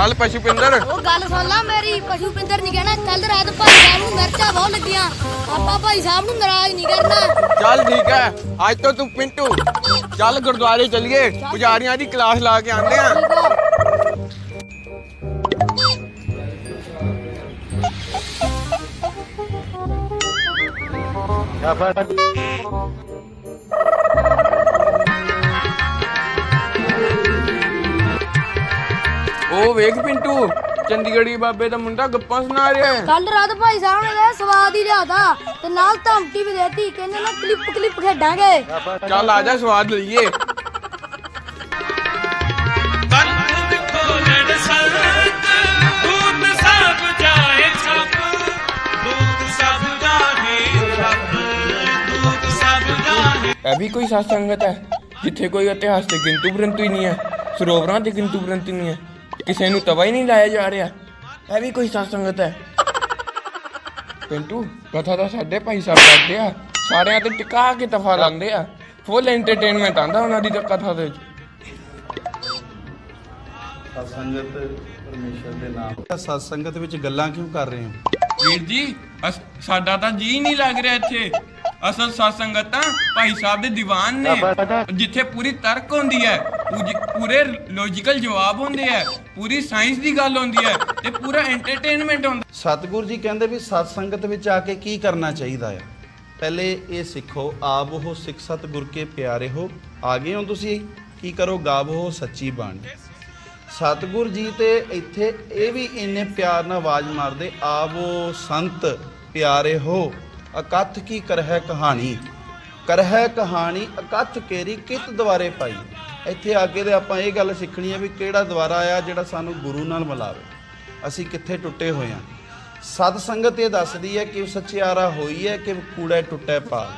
ਚੱਲ ਪਸ਼ੂਪਿੰਦਰ ਉਹ ਗੱਲ ਸੁਣ ਲਾ ਮੇਰੀ ਪਸ਼ੂ ਪਿੰਦਰ ਨਹੀਂ ਕਹਿਣਾ। ਕੱਲ ਰਾਤ ਭਾਈ ਸਾਹਿਬ ਨੂੰ ਮਿਰਚਾਂ ਬਹੁਤ ਲੱਗੀਆਂ। ਆਪਾਂ ਭਾਈ ਸਾਹਿਬ ਨੂੰ ਨਾਰਾਜ਼ ਨਹੀਂ ਕਰਨਾ। ਚੱਲ ਠੀਕ ਹੈ ਅੱਜ ਤੋਂ ਤੂੰ ਪਿੰਟੂ। ਚੱਲ ਗੁਰਦੁਆਰੇ ਚੱਲੀਏ ਪੁਜਾਰੀਆਂ ਦੀ ਕਲਾਸ ਲਾ ਕੇ ਆਉਂਦੇ ਆ। ਠੀਕ ਉਹ ਵੇਖ ਪਿੰਟੂ ਚੰਡੀਗੜ੍ਹੀ ਬਾਬੇ ਦਾ ਮੁੰਡਾ ਗੱਪਾਂ ਸੁਣਾ ਰਿਹਾ ਹੈ। ਕੱਲ ਰਾਤ ਭਾਈ ਸਾਹਿਬ ਨੇ ਸਵਾਦ ਹੀ ਲਿਆਦਾ ਤੇ ਨਾਲ ਧਮਕੀ ਵੀ ਦੇਤੀ ਕਹਿੰਦੇ ਨਾ ਕਲਿੱਪ ਕਲਿੱਪ ਖੇਡਾਂਗੇ। ਚੱਲ ਆ ਜਾ ਸਵਾਦ ਲਈਏ। ਇਹ ਵੀ ਕੋਈ ਸਾਧ ਸੰਗਤ ਹੈ ਜਿੱਥੇ ਕੋਈ ਇਤਿਹਾਸ ਤੇ ਗਿਣਤੂ ਪਰੰਤੂ ਹੀ ਨਹੀਂ ਹੈ ਸਰੋਵਰਾਂ ਤੇ ਗਿਣਤੂ ਪਰੰਤੂ ਨਹੀਂ ਹੈ। ਕਿਸੇ ਨੂੰ ਤਵਾ ਹੀ ਨਹੀਂ ਲਾਇਆ ਜਾ ਰਿਹਾ। ਇਹ ਵੀ ਕੋਈ ਸਾਧ ਸੰਗਤ ਹੈ। ਪਿੰਟੂ ਕਥਾ ਦਾ ਸਾਡੇ ਭਾਈ ਸਾਹਿਬ ਕਰਦੇ ਆ। ਸਾਰਿਆਂ ਤੇ ਟਿਕਾ ਕੇ ਤਫਾ ਲਾਉਂਦੇ ਆ। ਫੁੱਲ ਐਂਟਰਟੇਨਮੈਂਟ ਆਂਦਾ ਉਹਨਾਂ ਦੀ ਤਾਂ ਕਥਾ ਦੇ ਵਿੱਚ। ਸਤਸੰਗਤ ਪਰਮੇਸ਼ਰ ਦੇ ਨਾਮ। ਸਤਸੰਗਤ ਵਿੱਚ ਗੱਲਾਂ ਕਿਉਂ ਕਰ ਰਹੇ ਹੋ? ਵੀਰ ਜੀ ਅਸ- ਸਾਡਾ ਤਾਂ ਜੀ ਨਹੀਂ ਲੱਗ ਰਿਹਾ ਇੱਥੇ। ਅਸਲ ਸਤਸੰਗਤ ਤਾਂ ਭਾਈ ਸਾਹਿਬ ਦੇ ਦੀਵਾਨ ਨੇ। ਜਿੱਥੇ ਪੂਰੀ ਤਰਕ ਹੁੰਦੀ ਹੈ। ਪੂਜੀ- ਪੂਰੇ ਲੌਜੀਕਲ ਜਵਾਬ ਹੁੰਦੇ ਆ। ਪੂਰੀ ਸਾਇੰਸ ਦੀ ਗੱਲ ਹੁੰਦੀ ਹੈ ਤੇ ਪੂਰਾ ਐਂਟਰਟੇਨਮੈਂਟ ਹੁੰਦਾ। ਸਤਿਗੁਰੂ ਜੀ ਕਹਿੰਦੇ ਵੀ ਸਤਸੰਗਤ ਵਿੱਚ ਆ ਕੇ ਕੀ ਕਰਨਾ ਚਾਹੀਦਾ ਆ? ਪਹਿਲੇ ਇਹ ਸਿੱਖੋ, ਆਪ ਉਹ ਸਿੱਖ ਸਤਿਗੁਰ ਕੇ ਪਿਆਰੇ ਹੋ। ਆ ਗਏ ਹੋ ਤੁਸੀਂ, ਕੀ ਕਰੋ? ਗਾਵੋ ਸੱਚੀ ਬਾਣੀ। ਸਤਿਗੁਰ ਜੀ ਤੇ ਇੱਥੇ ਇਹ ਵੀ ਇੰਨੇ ਪਿਆਰ ਨਾਲ ਆਵਾਜ਼ ਮਾਰਦੇ ਆਵੋ ਸੰਤ ਪਿਆਰੇ ਹੋ। ਅਕਥ ਕੀ ਕਰਹਿ ਕਹਾਣੀ? ਕਰਹਿ ਕਹਾਣੀ ਅਕਥ ਕੇਰੀ ਕਿਤ ਦਵਾਰੇ ਪਾਈ? ਇੱਥੇ ਆ ਕੇ ਤੇ ਆਪਾਂ ਇਹ ਗੱਲ ਸਿੱਖਣੀ ਹੈ ਵੀ ਕਿਹੜਾ ਦੁਆਰਾ ਆਇਆ ਜਿਹੜਾ ਸਾਨੂੰ ਗੁਰੂ ਨਾਲ ਮਿਲਾਵੇ। ਅਸੀਂ ਕਿੱਥੇ ਟੁੱਟੇ ਹੋਏ ਹਾਂ। ਸਤ ਸੰਗਤ ਇਹ ਦੱਸਦੀ ਹੈ ਕਿ ਸੱਚਿਆਰਾ ਹੋਈ ਹੈ ਕਿ ਕੂੜਾ ਟੁੱਟੇ ਪਾ।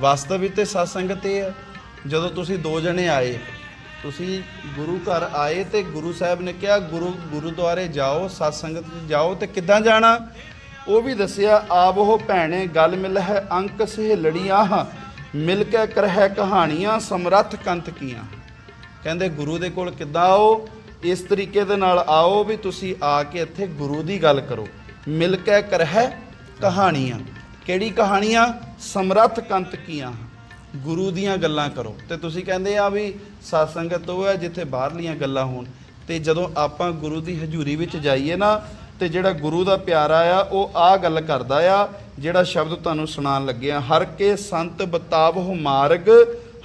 ਵਾਸਤਵ ਵਿੱਚ ਤੇ ਸਤ ਸੰਗਤ ਇਹ ਹੈ ਜਦੋਂ ਤੁਸੀਂ ਦੋ ਜਣੇ ਆਏ, ਤੁਸੀਂ ਗੁਰੂ ਘਰ ਆਏ ਤੇ ਗੁਰੂ ਸਾਹਿਬ ਨੇ ਕਿਹਾ, ਗੁਰੂ, ਗੁਰਦੁਆਰੇ ਜਾਓ, ਸਤ ਸੰਗਤ 'ਚ ਜਾਓ ਤੇ ਕਿੱਦਾਂ ਜਾਣਾ? ਉਹ ਵੀ ਦੱਸਿਆ, ਆਪ ਉਹ ਭੈਣੇ, ਗੱਲ ਮਿਲ ਹੈ ਅੰਕ ਸਹੇਲੜੀਆਂ ਮਿਲ ਕੇ ਕਰਹਿ ਕਹਾਣੀਆਂ, ਸਮਰੱਥ ਕੰਤ ਕੀਆਂ। ਕਹਿੰਦੇ ਗੁਰੂ ਦੇ ਕੋਲ ਕਿੱਦਾਂ ਆਓ, ਇਸ ਤਰੀਕੇ ਦੇ ਨਾਲ ਆਓ ਵੀ ਤੁਸੀਂ ਆ ਕੇ ਇੱਥੇ ਗੁਰੂ ਦੀ ਗੱਲ ਕਰੋ। ਮਿਲ ਕੇ ਕਰਹਿ ਕਹਾਣੀਆਂ। ਕਿਹੜੀ ਕਹਾਣੀਆਂ? ਸਮਰੱਥ ਕੰਤ ਕੀਆਂ। ਗੁਰੂ ਦੀਆਂ ਗੱਲਾਂ ਕਰੋ। ਤੇ ਤੁਸੀਂ ਕਹਿੰਦੇ ਆ ਵੀ ਸਤਸੰਗਤ ਉਹ ਹੈ ਜਿੱਥੇ ਬਾਹਰਲੀਆਂ ਗੱਲਾਂ ਹੋਣ। ਤੇ ਜਦੋਂ ਆਪਾਂ ਗੁਰੂ ਦੀ ਹਜ਼ੂਰੀ ਵਿੱਚ ਜਾਈਏ ਨਾ, ਤੇ ਜਿਹੜਾ ਗੁਰੂ ਦਾ ਪਿਆਰਾ ਆ, ਉਹ ਆ ਗੱਲ ਕਰਦਾ ਆ, ਜਿਹੜਾ ਸ਼ਬਦ ਤੁਹਾਨੂੰ ਸੁਣਾਉਣ ਲੱਗਿਆ ਹਰ ਕੇ ਸੰਤ ਬਤਾਵਹੁ ਮਾਰਗ,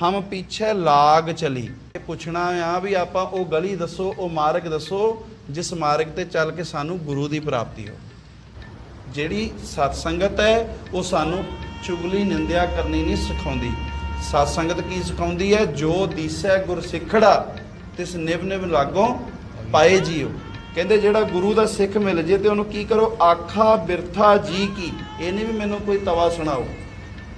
ਹਮ ਪਿੱਛੇ ਲਾਗ ਚਲੀ। ਪੁੱਛਣਾ ਆ ਵੀ ਆਪਾਂ ਉਹ ਗਲੀ ਦੱਸੋ, ਉਹ ਮਾਰਗ ਦੱਸੋ, ਜਿਸ ਮਾਰਗ ਤੇ ਚੱਲ ਕੇ ਸਾਨੂੰ ਗੁਰੂ ਦੀ ਪ੍ਰਾਪਤੀ ਹੋ। ਜਿਹੜੀ ਸਤ ਸੰਗਤ ਹੈ, ਉਹ ਸਾਨੂੰ ਚੁਗਲੀ, ਨਿੰਦਿਆ ਕਰਨੀ ਨਹੀਂ ਸਿਖਾਉਂਦੀ। ਸਤ ਸੰਗਤ ਕੀ ਸਿਖਾਉਂਦੀ ਹੈ? ਜੋ ਦੀਸੈ ਗੁਰ ਸਿੱਖੜਾ, ਤਿਸ ਨਿਵ ਨਿਵ ਲਾਗੋਂ ਪਾਏ ਜੀਓ। ਕਹਿੰਦੇ ਜਿਹੜਾ ਗੁਰੂ ਦਾ ਸਿੱਖ ਮਿਲ ਜੇ ਤੇ ਉਹਨੂੰ ਕੀ ਕਰੋ? ਆਖਾ ਬਿਰਥਾ ਜੀ ਕੀ। ਇਹ ਨਹੀਂ ਵੀ ਮੈਨੂੰ ਕੋਈ ਤਵਾ ਸੁਣਾਓ।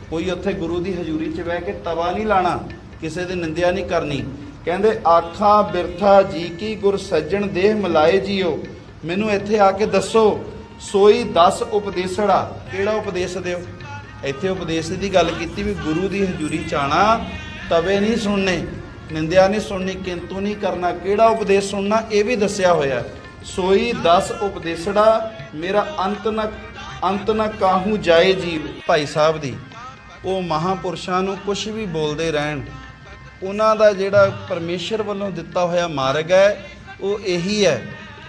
ਕੋਈ ਉੱਥੇ ਗੁਰੂ ਦੀ ਹਜ਼ੂਰੀ 'ਚ ਬਹਿ ਕੇ ਤਵਾ ਨਹੀਂ ਲਾਣਾ, ਕਿਸੇ ਦੀ ਨਿੰਦਿਆ ਨਹੀਂ ਕਰਨੀ। ਕਹਿੰਦੇ, ਆਖਾਂ, ਬਿਰਥਾ ਜੀ ਕੀ ਗੁਰ ਸੱਜਣ ਦੇਹ ਮਿਲਾਏ ਜੀਓ। ਮੈਨੂੰ ਇੱਥੇ ਆ ਕੇ ਦੱਸੋ, ਸੋਈ 10 ਉਪਦੇਸੜਾ ਕਿਹੜਾ ਉਪਦੇਸ਼ ਦਿਓ? ਇੱਥੇ ਉਪਦੇਸ਼ ਦੀ ਗੱਲ ਕੀਤੀ ਵੀ ਗੁਰੂ ਦੀ ਹਜ਼ੂਰੀ 'ਚ ਆਣਾ ਤਵੇ ਨਹੀਂ ਸੁਣਨੇ, ਨਿੰਦਿਆ ਨਹੀਂ ਸੁਣਨੀ, ਕਿੰਤੂ ਨਹੀਂ ਕਰਨਾ, ਕਿਹੜਾ ਉਪਦੇਸ਼ ਸੁਣਨਾ, ਇਹ ਵੀ ਦੱਸਿਆ ਹੋਇਆ। ਸੋਈ 10 ਉਪਦੇਸੜਾ, ਮੇਰਾ ਅੰਤ ਨਾ ਅੰਤ ਨਾ ਕਾਹੂ ਜਾਏ ਜੀ ਭਾਈ ਸਾਹਿਬ ਦੀ, ਉਹ ਮਹਾਪੁਰਸ਼ਾਂ ਨੂੰ ਕੁਝ ਵੀ ਬੋਲਦੇ ਰਹਿਣ। ਉਹਨਾਂ ਦਾ ਜਿਹੜਾ ਪਰਮੇਸ਼ਰ ਵੱਲੋਂ ਦਿੱਤਾ ਹੋਇਆ ਮਾਰਗ ਹੈ, ਉਹ ਇਹੀ ਹੈ।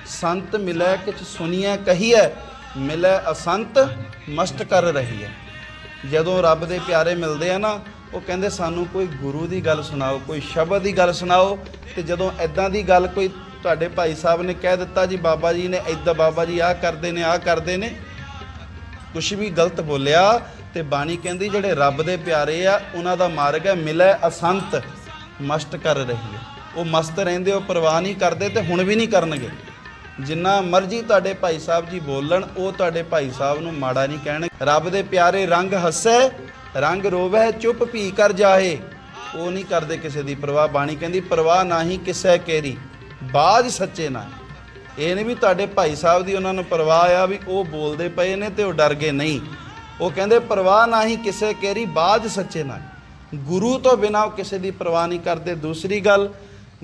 ਸੰਤ ਮਿਲੈ ਕਿਛ ਸੁਣੀਐ ਕਹੀਐ, ਮਿਲੈ ਅਸੰਤ ਮਸਤ ਕਰ ਰਹੀ ਹੈ ਜਦੋਂ ਰੱਬ ਦੇ ਪਿਆਰੇ ਮਿਲਦੇ ਆ ਨਾ, ਉਹ ਕਹਿੰਦੇ ਸਾਨੂੰ ਕੋਈ ਗੁਰੂ ਦੀ ਗੱਲ ਸੁਣਾਓ, ਕੋਈ ਸ਼ਬਦ ਦੀ ਗੱਲ ਸੁਣਾਓ, ਤੇ ਜਦੋਂ ਐਦਾਂ ਦੀ ਗੱਲ ਕੋਈ ਤੁਹਾਡੇ ਭਾਈ ਸਾਹਿਬ ਨੇ ਕਹਿ ਦਿੱਤਾ ਜੀ, ਬਾਬਾ ਜੀ ਨੇ ਐਦਾਂ ਬਾਬਾ ਜੀ ਆਹ ਕਰਦੇ ਨੇ, ਆਹ ਕਰਦੇ ਨੇ ਕੁਝ ਵੀ ਗਲਤ ਬੋਲਿਆ, ਤੇ ਬਾਣੀ ਕਹਿੰਦੀ ਜਿਹੜੇ ਰੱਬ ਦੇ ਪਿਆਰੇ ਆ, ਉਹਨਾਂ ਦਾ ਮਾਰਗ ਹੈ ਮਿਲੈ ਅਸੰਤ। ਮਸ਼ਟ ਕਰ ਰਹੀ ਹੈ। ਉਹ ਮਸਤ ਰਹਿੰਦੇ, ਉਹ ਪਰਵਾਹ ਨਹੀਂ ਕਰਦੇ ਤੇ ਹੁਣ ਵੀ ਨਹੀਂ ਕਰਨਗੇ। ਜਿੰਨਾ ਮਰਜ਼ੀ ਤੁਹਾਡੇ ਭਾਈ ਸਾਹਿਬ ਜੀ ਬੋਲਣ, ਉਹ ਤੁਹਾਡੇ ਭਾਈ ਸਾਹਿਬ ਨੂੰ ਮਾੜਾ ਨਹੀਂ ਕਹਿਣਗੇ ਰੱਬ ਦੇ ਪਿਆਰੇ ਰੰਗ ਹੱਸੈ, ਰੰਗ ਰੋਵੈ ਚੁੱਪ ਭੀ ਕਰ ਜਾਏ ਉਹ ਨਹੀਂ ਕਰਦੇ ਕਿਸੇ ਦੀ ਪਰਵਾਹ ਬਾਣੀ, ਕਹਿੰਦੀ ਪਰਵਾਹ ਨਾਹੀ ਕਿਸੇ ਕੇਰੀ। ਬਾਜ ਸੱਚੇ ਨਾ। ਇਹ ਨਹੀਂ ਵੀ ਤੁਹਾਡੇ ਭਾਈ ਸਾਹਿਬ ਦੀ ਉਹਨਾਂ ਨੂੰ ਪਰਵਾਹ ਆ ਵੀ ਉਹ ਬੋਲਦੇ ਪਏ ਨੇ ਤੇ ਉਹ ਡਰ ਗਏ ਨਹੀਂ। ਉਹ ਕਹਿੰਦੇ ਪਰਵਾਹ ਨਾਹੀ ਕਿਸੇ ਕੇਰੀ, ਬਾਜ ਸੱਚੇ ਨਾ। ਗੁਰੂ ਤੋਂ ਬਿਨਾਂ ਉਹ ਕਿਸੇ ਦੀ ਪਰਵਾਹ ਨਹੀਂ ਕਰਦੇ। ਦੂਸਰੀ ਗੱਲ,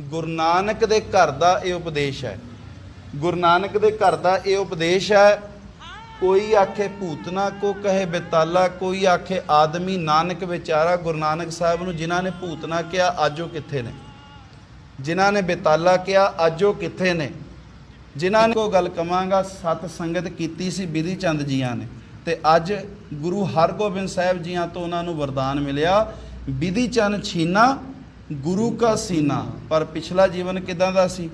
ਗੁਰੂ ਨਾਨਕ ਦੇ ਘਰ ਦਾ ਇਹ ਉਪਦੇਸ਼ ਹੈ। ਗੁਰੂ ਨਾਨਕ ਦੇ ਘਰ ਦਾ ਇਹ ਉਪਦੇਸ਼ ਹੈ, ਕੋਈ ਆਖੇ ਭੂਤਨਾ ਕੋ, ਕਹੇ ਬਿਤਾਲਾ, ਕੋਈ ਆਖੇ ਆਦਮੀ ਨਾਨਕ ਵਿਚਾਰਾ, ਗੁਰੂ ਨਾਨਕ ਸਾਹਿਬ ਨੂੰ ਜਿਨ੍ਹਾਂ ਨੇ ਭੂਤਨਾ ਕਿਹਾ, ਅੱਜ ਉਹ ਕਿੱਥੇ ਨੇ? ਜਿਨ੍ਹਾਂ ਨੇ ਬਿਤਾਲਾ ਕਿਹਾ, ਅੱਜ ਉਹ ਕਿੱਥੇ ਨੇ? ਜਿਨ੍ਹਾਂ ਨੇ ਕੋ ਗੱਲ ਕਵਾਂਗਾ, ਸਤ ਸੰਗਤ ਕੀਤੀ ਸੀ ਬਿਧੀ ਚੰਦ ਜੀਆਂ ਨੇ। ਤੇ ਅੱਜ ਗੁਰੂ ਹਰਗੋਬਿੰਦ ਸਾਹਿਬ ਜੀਆਂ ਤੋਂ ਉਹਨਾਂ ਨੂੰ ਵਰਦਾਨ ਮਿਲਿਆ ਵਿਧੀ ਚੰਦ ਛੀਨਾ, ਗੁਰੂ ਕਾ ਸੀਨਾ। ਪਰ ਪਿਛਲਾ ਜੀਵਨ ਕਿਦਾਂ ਦਾ ਸੀ?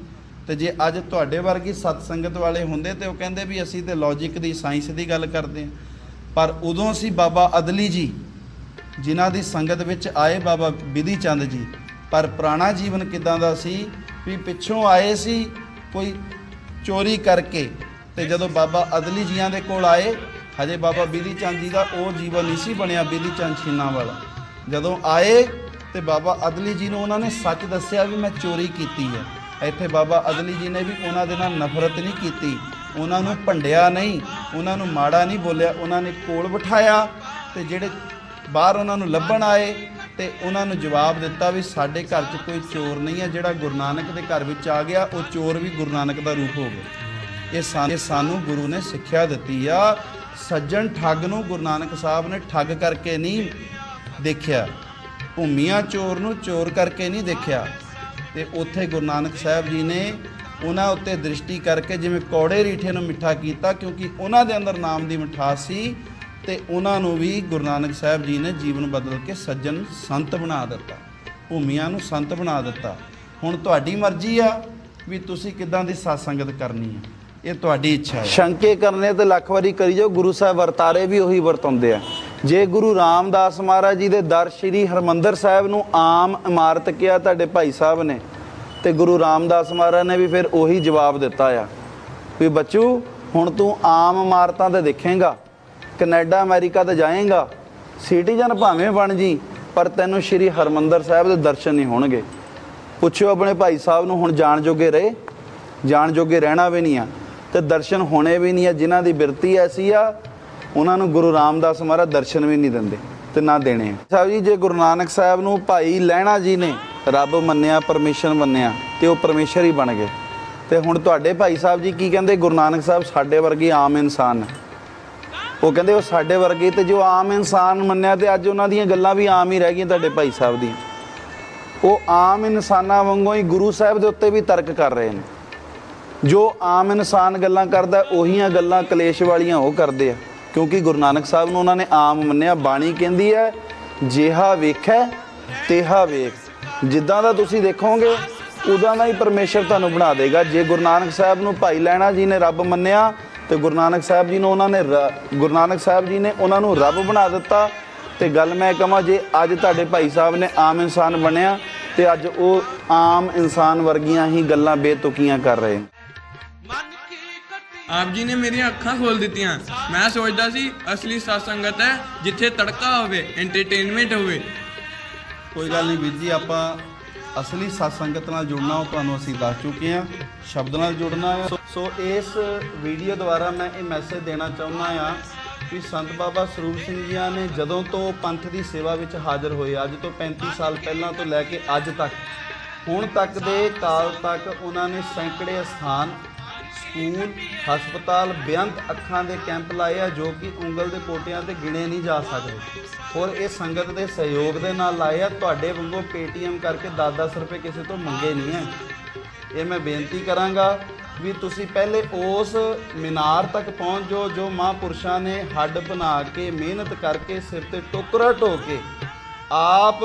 ਤੇ ਜੇ ਅੱਜ ਤੁਹਾਡੇ ਵਰਗੀ ਸਤ ਸੰਗਤ ਵਾਲੇ ਹੁੰਦੇ ਤੇ ਉਹ ਕਹਿੰਦੇ ਵੀ ਅਸੀਂ ਤੇ ਲੌਜੀਕ ਦੀ ਸਾਇੰਸ ਦੀ ਗੱਲ ਕਰਦੇ ਹਾਂ। ਪਰ ਉਦੋਂ ਸੀ ਬਾਬਾ ਅਦਲੀ ਜੀ, ਜਿਨ੍ਹਾਂ ਦੀ ਸੰਗਤ ਵਿੱਚ ਆਏ ਬਾਬਾ ਬਿਧੀ ਚੰਦ ਜੀ। ਪਰ ਪੁਰਾਣਾ ਜੀਵਨ ਕਿਦਾਂ ਦਾ ਸੀ? ਵੀ ਪਿੱਛੋਂ ਆਏ ਸੀ ਕੋਈ ਚੋਰੀ ਕਰਕੇ ਤੇ ਜਦੋਂ ਬਾਬਾ ਅਦਲੀ ਜੀਆਂ ਦੇ ਕੋਲ ਆਏ, ਹਜੇ ਬਾਬਾ ਬਿਧੀ ਚੰਦ ਜੀ ਦਾ ਉਹ ਜੀਵਨ ਨਹੀਂ ਸੀ ਬਣਿਆ ਬਿਧੀ ਚੰਦ ਛੀਨਾ ਵਾਲਾ। ਜਦੋਂ ਆਏ ਤੇ ਬਾਬਾ ਅਦਲੀ ਜੀ ਨੂੰ ਉਹਨਾਂ ਨੇ ਸੱਚ ਦੱਸਿਆ ਵੀ ਮੈਂ ਚੋਰੀ ਕੀਤੀ ਹੈ। ਇੱਥੇ ਬਾਬਾ ਅਦਲੀ ਜੀ ਨੇ ਵੀ ਉਹਨਾਂ ਦੇ ਨਾਲ ਨਫ਼ਰਤ ਨਹੀਂ ਕੀਤੀ। ਉਹਨਾਂ ਨੂੰ ਭੰਡਿਆ ਨਹੀਂ, ਉਹਨਾਂ ਨੂੰ ਮਾੜਾ ਨਹੀਂ ਬੋਲਿਆ, ਉਹਨਾਂ ਨੇ ਕੋਲ ਬਿਠਾਇਆ ਤੇ ਜਿਹੜੇ ਬਾਹਰ ਉਹਨਾਂ ਨੂੰ ਲੱਭਣ ਆਏ ਤੇ ਉਹਨਾਂ ਨੂੰ ਜਵਾਬ ਦਿੱਤਾ ਵੀ ਸਾਡੇ ਘਰ 'ਚ ਕੋਈ ਚੋਰ ਨਹੀਂ ਹੈ, ਜਿਹੜਾ ਗੁਰੂ ਨਾਨਕ ਦੇ ਘਰ ਵਿੱਚ ਆ ਗਿਆ, ਉਹ ਚੋਰ ਵੀ ਗੁਰੂ ਨਾਨਕ ਦਾ ਰੂਪ ਹੋ ਗਿਆ। ਇਹ ਸਾਨੂੰ ਇਹ ਸਾਨੂੰ ਗੁਰੂ ਨੇ ਸਿੱਖਿਆ ਦਿੱਤੀ ਆ। ਸੱਜਣ ਠੱਗ ਨੂੰ ਗੁਰੂ ਨਾਨਕ ਸਾਹਿਬ ਨੇ ਠੱਗ ਕਰਕੇ ਨਹੀਂ ਦੇਖਿਆ। ਭੂਮੀਆਂ ਚੋਰ ਨੂੰ ਚੋਰ ਕਰਕੇ ਨਹੀਂ ਦੇਖਿਆ। ਤੇ ਉੱਥੇ ਗੁਰੂ ਨਾਨਕ ਸਾਹਿਬ ਜੀ ਨੇ ਉਹਨਾਂ ਉੱਤੇ ਦ੍ਰਿਸ਼ਟੀ ਕਰਕੇ ਜਿਵੇਂ ਕੌੜੇ ਰੀਠੇ ਨੂੰ ਮਿੱਠਾ ਕੀਤਾ, ਕਿਉਂਕਿ ਉਹਨਾਂ ਦੇ ਅੰਦਰ ਨਾਮ ਦੀ ਮਿਠਾਸ ਸੀ ਤੇ ਉਹਨਾਂ ਨੂੰ ਵੀ ਗੁਰੂ ਨਾਨਕ ਸਾਹਿਬ ਜੀ ਨੇ ਜੀਵਨ ਬਦਲ ਕੇ ਸੱਜਣ ਸੰਤ ਬਣਾ ਦਿੱਤਾ। ਭੂਮੀਆਂ ਨੂੰ ਸੰਤ ਬਣਾ ਦਿੱਤਾ। ਹੁਣ ਤੁਹਾਡੀ ਮਰਜ਼ੀ ਆ ਵੀ ਤੁਸੀਂ ਕਿਦਾਂ ਦੀ ਸਤਸੰਗਤ ਕਰਨੀ ਹੈ ਇਹ ਤੁਹਾਡੀ ਇੱਛਾ ਹੈ ਸ਼ੰਕੇ ਕਰਨੇ ਤੇ ਲੱਖ ਵਾਰੀ ਕਰੀ ਜਾਓ, ਗੁਰੂ ਸਾਹਿਬ ਵਰਤਾਰੇ ਵੀ ਉਹੀ ਵਰਤਾਉਂਦੇ ਆ। ਜੇ ਗੁਰੂ ਰਾਮਦਾਸ ਮਹਾਰਾਜ ਜੀ ਦੇ ਦਰ ਸ਼੍ਰੀ ਹਰਮੰਦਰ ਸਾਹਿਬ ਨੂੰ ਆਮ ਇਮਾਰਤ ਕਿਹਾ ਤੁਹਾਡੇ ਭਾਈ ਸਾਹਿਬ ਨੇ, ਤੇ ਗੁਰੂ ਰਾਮਦਾਸ ਮਹਾਰਾਜ ਨੇ ਵੀ ਫਿਰ ਉਹੀ ਜਵਾਬ ਦਿੱਤਾ ਆ। ਵੀ ਬੱਚੂ, ਹੁਣ ਤੂੰ ਆਮ ਇਮਾਰਤਾਂ ਤੇ ਦੇਖੇਂਗਾ, ਕੈਨੇਡਾ, ਅਮਰੀਕਾ ਤੇ ਜਾਏਂਗਾ, ਸਿਟੀਜ਼ਨ ਭਾਵੇਂ ਬਣ ਜੀ, ਪਰ ਤੈਨੂੰ ਸ਼੍ਰੀ ਹਰਮੰਦਰ ਸਾਹਿਬ ਦੇ ਦਰਸ਼ਨ ਨਹੀਂ ਹੋਣਗੇ। ਪੁੱਛਿਓ ਆਪਣੇ ਭਾਈ ਸਾਹਿਬ ਨੂੰ, ਹੁਣ ਜਾਣ ਜੋਗੇ ਰਹੇ, ਜਾਣ ਜੋਗੇ ਰਹਿਣਾ ਵੀ ਨਹੀਂ ਆ, ਤੇ ਦਰਸ਼ਨ ਹੋਣੇ ਵੀ ਨਹੀਂ ਆ, ਜਿਨ੍ਹਾਂ ਦੀ ਬਿਰਤੀ ਐਸੀ ਆ ਉਹਨਾਂ ਨੂੰ ਗੁਰੂ ਰਾਮਦਾਸ ਮਹਾਰਾਜ ਦਰਸ਼ਨ ਵੀ ਨਹੀਂ ਦਿੰਦੇ ਤੇ ਨਾ ਦੇਣੇ। ਸਾਹਿਬ ਜੀ, ਜੇ ਗੁਰੂ ਨਾਨਕ ਸਾਹਿਬ ਨੂੰ ਭਾਈ ਲਹਿਣਾ ਜੀ ਨੇ ਰੱਬ ਮੰਨਿਆ, ਪਰਮੇਸ਼ਰ ਮੰਨਿਆ, ਤੇ ਉਹ ਪਰਮੇਸ਼ਰ ਹੀ ਬਣ ਗਏ। ਤੇ ਹੁਣ ਤੁਹਾਡੇ ਭਾਈ ਸਾਹਿਬ ਜੀ ਕੀ ਕਹਿੰਦੇ? ਗੁਰੂ ਨਾਨਕ ਸਾਹਿਬ ਸਾਡੇ ਵਰਗੇ ਆਮ ਇਨਸਾਨ ਨੇ। ਉਹ ਕਹਿੰਦੇ, ਉਹ ਸਾਡੇ ਵਰਗੇ ਤੇ ਜੋ ਆਮ ਇਨਸਾਨ ਮੰਨਿਆ ਤੇ ਅੱਜ ਉਹਨਾਂ ਦੀਆਂ ਗੱਲਾਂ ਵੀ ਆਮ ਹੀ ਰਹਿ ਗਈਆਂ ਤੁਹਾਡੇ ਭਾਈ ਸਾਹਿਬ ਦੀਆਂ। ਉਹ ਆਮ ਇਨਸਾਨਾਂ ਵਾਂਗੂ ਹੀ ਗੁਰੂ ਸਾਹਿਬ ਦੇ ਉੱਤੇ ਵੀ ਤਰਕ ਕਰ ਰਹੇ ਨੇ। ਜੋ ਆਮ ਇਨਸਾਨ ਗੱਲਾਂ ਕਰਦਾ ਉਹੀਆਂ ਗੱਲਾਂ ਕਲੇਸ਼ ਵਾਲੀਆਂ ਉਹ ਕਰਦੇ ਆ। ਕਿਉਂਕਿ ਗੁਰੂ ਨਾਨਕ ਸਾਹਿਬ ਨੂੰ ਉਹਨਾਂ ਨੇ ਆਮ ਮੰਨਿਆ, ਬਾਣੀ ਕਹਿੰਦੀ ਹੈ, ਜਿਹਾ ਵੇਖੈ, ਤੇਹਾ ਵੇਖ। ਜਿੱਦਾਂ ਦਾ ਤੁਸੀਂ ਦੇਖੋਗੇ, ਉਦਾਂ ਦਾ ਹੀ ਪਰਮੇਸ਼ਰ ਤੁਹਾਨੂੰ ਬਣਾ ਦੇਗਾ। ਜੇ ਗੁਰੂ ਨਾਨਕ ਸਾਹਿਬ ਨੂੰ ਭਾਈ ਲੈਣਾ ਜੀ ਨੇ ਰੱਬ ਮੰਨਿਆ, ਤੇ ਗੁਰੂ ਨਾਨਕ ਸਾਹਿਬ ਜੀ ਨੂੰ ਉਹਨਾਂ ਨੇ ਰ- ਗੁਰੂ ਨਾਨਕ ਸਾਹਿਬ ਜੀ ਨੇ ਉਹਨਾਂ ਨੂੰ ਰੱਬ ਬਣਾ ਦਿੱਤਾ। ਤੇ ਗੱਲ ਮੈਂ ਕਹਾਂ, ਜੇ ਅੱਜ ਤੁਹਾਡੇ ਭਾਈ ਸਾਹਿਬ ਨੇ ਆਮ ਇਨਸਾਨ ਬਣਿਆ, ਤੇ ਅੱਜ ਉਹ ਆਮ ਇਨਸਾਨ ਵਰਗੀਆਂ ਹੀ ਗੱਲਾਂ ਬੇਤੁਕੀਆਂ ਕਰ ਰਹੇ ਆਪ ਜੀ ਨੇ ਮੇਰੀਆਂ ਅੱਖਾਂ ਖੋਲ ਦਿੱਤੀਆਂ। ਮੈਂ ਸੋਚਦਾ ਸੀ, ਅਸਲੀ ਸਤਸੰਗਤ ਹੈ, ਜਿੱਥੇ ਤੜਕਾ ਹੋਵੇ ਐਂਟਰਟੇਨਮੈਂਟ ਹੋਵੇ। ਕੋਈ ਗੱਲ ਨਹੀਂ ਵੀਰ ਜੀ, ਆਪਾਂ ਅਸਲੀ ਸਤਸੰਗਤ ਨਾਲ ਜੁੜਨਾ, ਉਹ ਤੁਹਾਨੂੰ ਅਸੀਂ ਦੱਸ ਚੁੱਕੇ ਹਾਂ। ਸ਼ਬਦ ਨਾਲ ਜੁੜਨਾ ਹੈ ਸੋ- ਸੋ ਇਸ ਵੀਡੀਓ ਦੁਆਰਾ ਮੈਂ ਇਹ ਮੈਸੇਜ ਦੇਣਾ ਚਾਹੁੰਦਾ ਆ ਕਿ ਸੰਤ ਬਾਬਾ ਸਰੂਪ ਸਿੰਘ ਜੀਆਂ ਨੇ ਜਦੋਂ ਤੋਂ ਪੰਥ ਦੀ ਸੇਵਾ ਵਿੱਚ ਹਾਜ਼ਰ ਹੋਏ, ਅੱਜ ਤੋਂ 35 ਸਾਲ ਪਹਿਲਾਂ ਤੋਂ ਲੈ ਕੇ ਅੱਜ ਤੱਕ, ਹੁਣ ਤੱਕ ਦੇ ਕਾਲ ਤੱਕ ਉਹਨਾਂ ਨੇ ਸੈਂਕੜੇ ਸਥਾਨ ਸਕੂਲ, ਹਸਪਤਾਲ, ਬੇਅੰਤ ਅੱਖਾਂ ਦੇ ਕੈਂਪ ਲਾਏ ਆ ਜੋ ਕਿ ਉਂਗਲ ਦੇ ਪੋਟਿਆਂ ਤੇ ਗਿਣੇ ਨਹੀਂ ਜਾ ਸਕਦੇ। ਹੋਰ ਇਹ ਸੰਗਤ ਦੇ ਸਹਿਯੋਗ ਦੇ ਨਾਲ ਲਾਏ ਆ। ਤੁਹਾਡੇ ਵਾਂਗੂ ਪੇਟੀਐਮ ਕਰਕੇ 10-10 ਰੁਪਏ ਕਿਸੇ ਤੋਂ ਮੰਗੇ ਨਹੀਂ ਹੈ। ਇਹ ਮੈਂ ਬੇਨਤੀ ਕਰਾਂਗਾ ਵੀ ਤੁਸੀਂ ਪਹਿਲੇ ਉਸ ਮੀਨਾਰ ਤੱਕ ਪਹੁੰਚ ਜਾਓ ਜੋ ਮਹਾਂਪੁਰਸ਼ਾਂ ਨੇ ਹੱਡ ਬਣਾ ਕੇ, ਮਿਹਨਤ ਕਰਕੇ, ਸਿਰ ਤੇ ਟੋਕਰਾ ਢੋ ਕੇ ਆਪ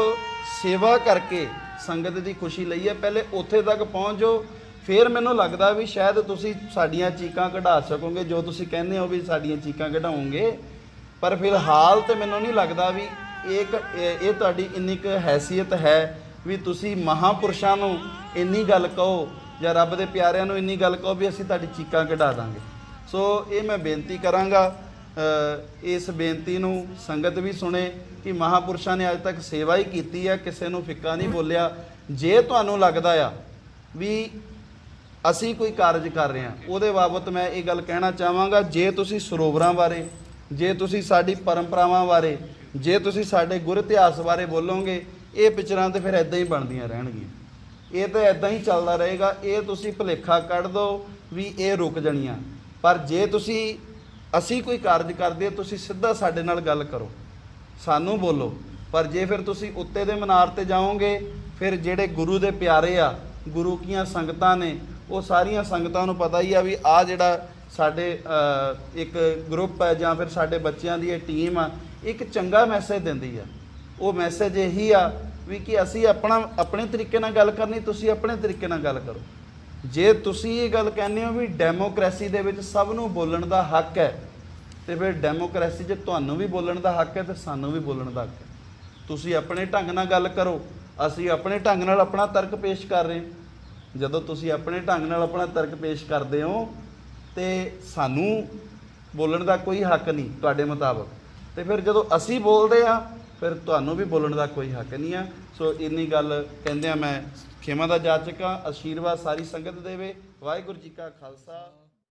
ਸੇਵਾ ਕਰਕੇ ਸੰਗਤ ਦੀ ਖੁਸ਼ੀ ਲਈ ਹੈ। ਪਹਿਲੇ ਉੱਥੇ ਤੱਕ ਪਹੁੰਚ ਜਾਓ। ਫਿਰ ਮੈਨੂੰ ਲੱਗਦਾ ਵੀ ਸ਼ਾਇਦ ਤੁਸੀਂ ਸਾਡੀਆਂ ਚੀਕਾਂ ਕਢਾ ਸਕੋਗੇ, ਜੋ ਤੁਸੀਂ ਕਹਿੰਦੇ ਹੋ ਵੀ ਸਾਡੀਆਂ ਚੀਕਾਂ ਕਢਾਉਂਗੇ ਪਰ ਫਿਲਹਾਲ ਤੇ ਮੈਨੂੰ ਨਹੀਂ ਲੱਗਦਾ ਵੀ ਇਹ ਕ- ਇਹ ਤੁਹਾਡੀ ਇੰਨੀ ਕੁ ਹੈਸੀਅਤ ਹੈ ਵੀ ਤੁਸੀਂ ਮਹਾਪੁਰਸ਼ਾਂ ਨੂੰ ਇੰਨੀ ਗੱਲ ਕਹੋ ਜਾਂ ਰੱਬ ਦੇ ਪਿਆਰਿਆਂ ਨੂੰ ਇੰਨੀ ਗੱਲ ਕਹੋ ਵੀ ਅਸੀਂ ਤੁਹਾਡੀ ਚੀਕਾਂ ਕਢਾ ਦਾਂਗੇ। ਸੋ ਇਹ ਮੈਂ ਬੇਨਤੀ ਕਰਾਂਗਾ ਇਸ ਬੇਨਤੀ ਨੂੰ ਸੰਗਤ ਵੀ ਸੁਣੇ ਕਿ ਮਹਾਪੁਰਸ਼ਾਂ ਨੇ ਅੱਜ ਤੱਕ ਸੇਵਾ ਹੀ ਕੀਤੀ ਹੈ, ਕਿਸੇ ਨੂੰ ਫਿੱਕਾ ਨਹੀਂ ਬੋਲਿਆ। ਜੇ ਤੁਹਾਨੂੰ ਲੱਗਦਾ ਆ ਵੀ ਅਸੀਂ ਕੋਈ ਕਾਰਜ ਕਰ ਰਹੇ ਹਾਂ। ਉਹਦੇ ਬਾਬਤ ਮੈਂ ਇਹ ਗੱਲ ਕਹਿਣਾ ਚਾਹਾਂਗਾ ਜੇ ਤੁਸੀਂ ਸਰੋਵਰਾਂ ਬਾਰੇ ਜੇ ਤੁਸੀਂ ਸਾਡੀ ਪਰੰਪਰਾਵਾਂ ਬਾਰੇ ਜੇ ਤੁਸੀਂ ਸਾਡੇ ਗੁਰ ਇਤਿਹਾਸ ਬਾਰੇ ਬੋਲੋਗੇ ਇਹ ਪਿਕਚਰਾਂ ਤੇ ਫਿਰ ਐਦਾਂ ਹੀ ਬਣਦੀਆਂ ਰਹਿਣਗੀਆਂ। ਇਹ ਤਾਂ ਐਦਾਂ ਹੀ ਚੱਲਦਾ ਰਹੇਗਾ ਇਹ ਤੁਸੀਂ ਭੁਲੇਖਾ ਕੱਢ ਦਿਓ ਵੀ ਇਹ ਰੁਕ ਜਾਣੀਆਂ। ਪਰ ਜੇ ਤੁਸੀਂ ਅਸੀਂ ਕੋਈ ਕਾਰਜ ਕਰਦੇ ਹਾਂ, ਤੁਸੀਂ ਸਿੱਧਾ ਸਾਡੇ ਨਾਲ ਗੱਲ ਕਰੋ। ਸਾਨੂੰ ਬੋਲੋ। ਪਰ ਜੇ ਫਿਰ ਤੁਸੀਂ ਉੱਤੇ ਦੇ ਮਨਾਰ ਤੇ ਜਾਓਗੇ ਫਿਰ ਜਿਹੜੇ ਗੁਰੂ ਦੇ ਪਿਆਰੇ ਆ ਗੁਰੂ ਕੀਆਂ ਸੰਗਤਾਂ ਨੇ ਉਹ ਸਾਰੀਆਂ ਸੰਗਤਾਂ ਨੂੰ ਪਤਾ ਹੀ ਆ ਵੀ ਆ ਜਿਹੜਾ ਸਾਡੇ ਇੱਕ ਗਰੁੱਪ ਹੈ ਜਾਂ ਫਿਰ ਸਾਡੇ ਬੱਚਿਆਂ ਦੀ ਇਹ ਟੀਮ ਆ, ਇੱਕ ਚੰਗਾ ਮੈਸੇਜ ਦਿੰਦੀ ਆ। ਉਹ ਮੈਸੇਜ ਇਹੀ ਆ ਵੀ ਕਿ ਅਸੀਂ ਆਪਣਾ, ਆਪਣੇ ਤਰੀਕੇ ਨਾਲ ਗੱਲ ਕਰਨੀ, ਤੁਸੀਂ ਆਪਣੇ ਤਰੀਕੇ ਨਾਲ ਗੱਲ ਕਰੋ। ਜੇ ਤੁਸੀਂ ਇਹ ਗੱਲ ਕਹਿੰਦੇ ਹੋ ਵੀ ਡੈਮੋਕ੍ਰੇਸੀ ਦੇ ਵਿੱਚ ਸਭ ਨੂੰ ਬੋਲਣ ਦਾ ਹੱਕ ਹੈ, ਤੇ ਫਿਰ ਡੈਮੋਕ੍ਰੇਸੀ 'ਚ ਤੁਹਾਨੂੰ ਵੀ ਬੋਲਣ ਦਾ ਹੱਕ ਹੈ ਤੇ ਸਾਨੂੰ ਵੀ ਬੋਲਣ ਦਾ ਹੱਕ ਹੈ। ਤੁਸੀਂ ਆਪਣੇ ਢੰਗ ਨਾਲ ਗੱਲ ਕਰੋ, ਅਸੀਂ ਆਪਣੇ ਢੰਗ ਨਾਲ ਆਪਣਾ ਤਰਕ ਪੇਸ਼ ਕਰ ਰਹੇ ਹਾਂ। ਜਦੋਂ ਤੁਸੀਂ ਆਪਣੇ ਢੰਗ ਨਾਲ ਆਪਣਾ ਤਰਕ ਪੇਸ਼ ਕਰਦੇ ਹੋ ਤੇ ਸਾਨੂੰ ਬੋਲਣ ਦਾ ਕੋਈ ਹੱਕ ਨਹੀਂ ਤੁਹਾਡੇ ਮੁਤਾਬਕ। ਤੇ ਫਿਰ ਜਦੋਂ ਅਸੀਂ ਬੋਲਦੇ ਆ ਫਿਰ ਤੁਹਾਨੂੰ ਵੀ ਬੋਲਣ ਦਾ ਕੋਈ ਹੱਕ ਨਹੀਂ ਆ। ਸੋ ਇੰਨੀ ਗੱਲ ਕਹਿੰਦਿਆਂ ਮੈਂ ਖੇਮਾ ਦਾ ਜਾਚਕ ਹਾਂ। ਆਸ਼ੀਰਵਾਦ ਸਾਰੀ ਸੰਗਤ ਦੇਵੇ। ਵਾਹਿਗੁਰੂ ਜੀ ਕਾ ਖਾਲਸਾ।